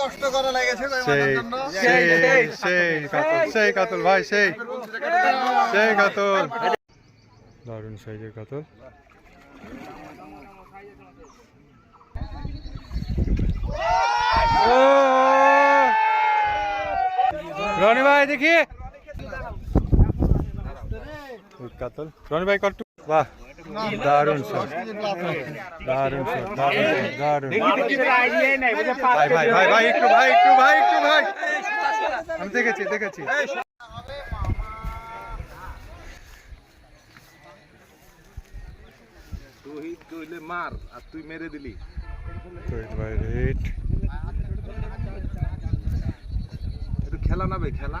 কষ্ট করা লেগেছে সেই সেই সেই কাতল সেই কাতল ভাই সেই সেই কাতল। দারুণ সাইজের কাতল। রনি ভাই দেখি। কাতল। রনি ভাই কট্টু বাহ। দারুণ শট দারুণ শট দারুণ দারুণ ভাই ভাই ভাই ভাই একটু ভাই একটু ভাই একটু ভাই। আমি দেখেছি দেখেছি। তুই কইলে মার আর তুই মেরে দিলি। ভাই রেট একটু খেলা না ভাই খেলা।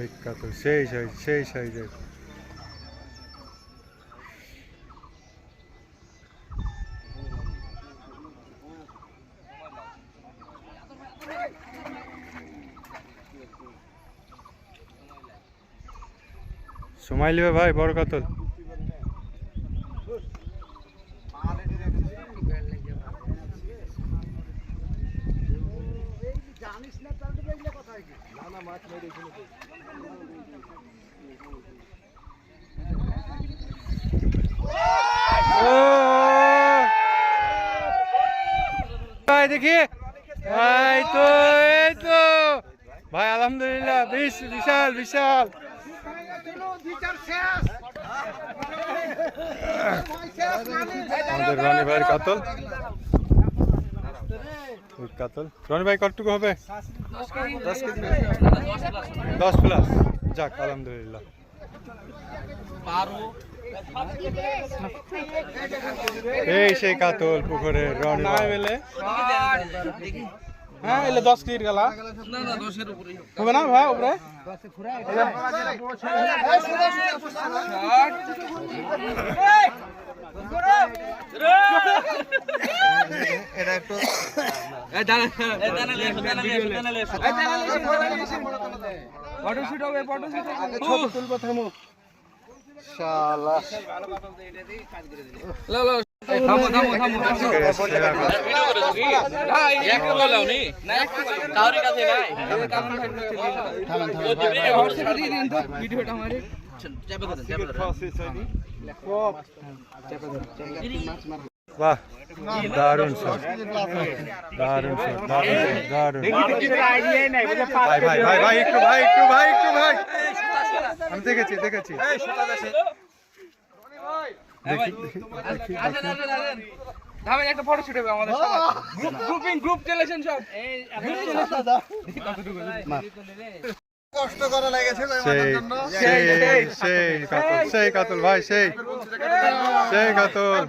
সেই কাতল সেই সাইজ সেই সাইজের। সময় নেবে ভাই বড় কাতল। দেখি। এই তো তো। ভাই আলহামদুলিল্লাহ বিশ বিশাল বিশাল। আমাদের রনি ভাইয়ের কাতল। ওই কাতল। রনি ভাই কতটুকু হবে? দশ প্লাস যাক আলহামদুলিল্লাহ। এই সেই কাতল পুকুরে রনি ভাই। হ্যাঁ এলে দশ কেজির গেলা। হবে না ভাই উপরে? ফটোশুট হবে ফটোশুট ছোট তুলবো থামো শালা ভিডিওটা দারুণ। ভাই ভাই ভাই ভাই, একটু ভাই একটু ভাই একটু, ভাই। আমি দেখেছি দেখেছি। দেখি দেখি। দেখি ধামে একটা ফটো শুট হবে আমাদের গ্রুপিং গ্রুপ রিলেশন সব। কষ্ট করা লেগেছে সেই মাথার জন্য? সেই সেই কাতল সেই কাতল ভাই সেই। সেই কাতল।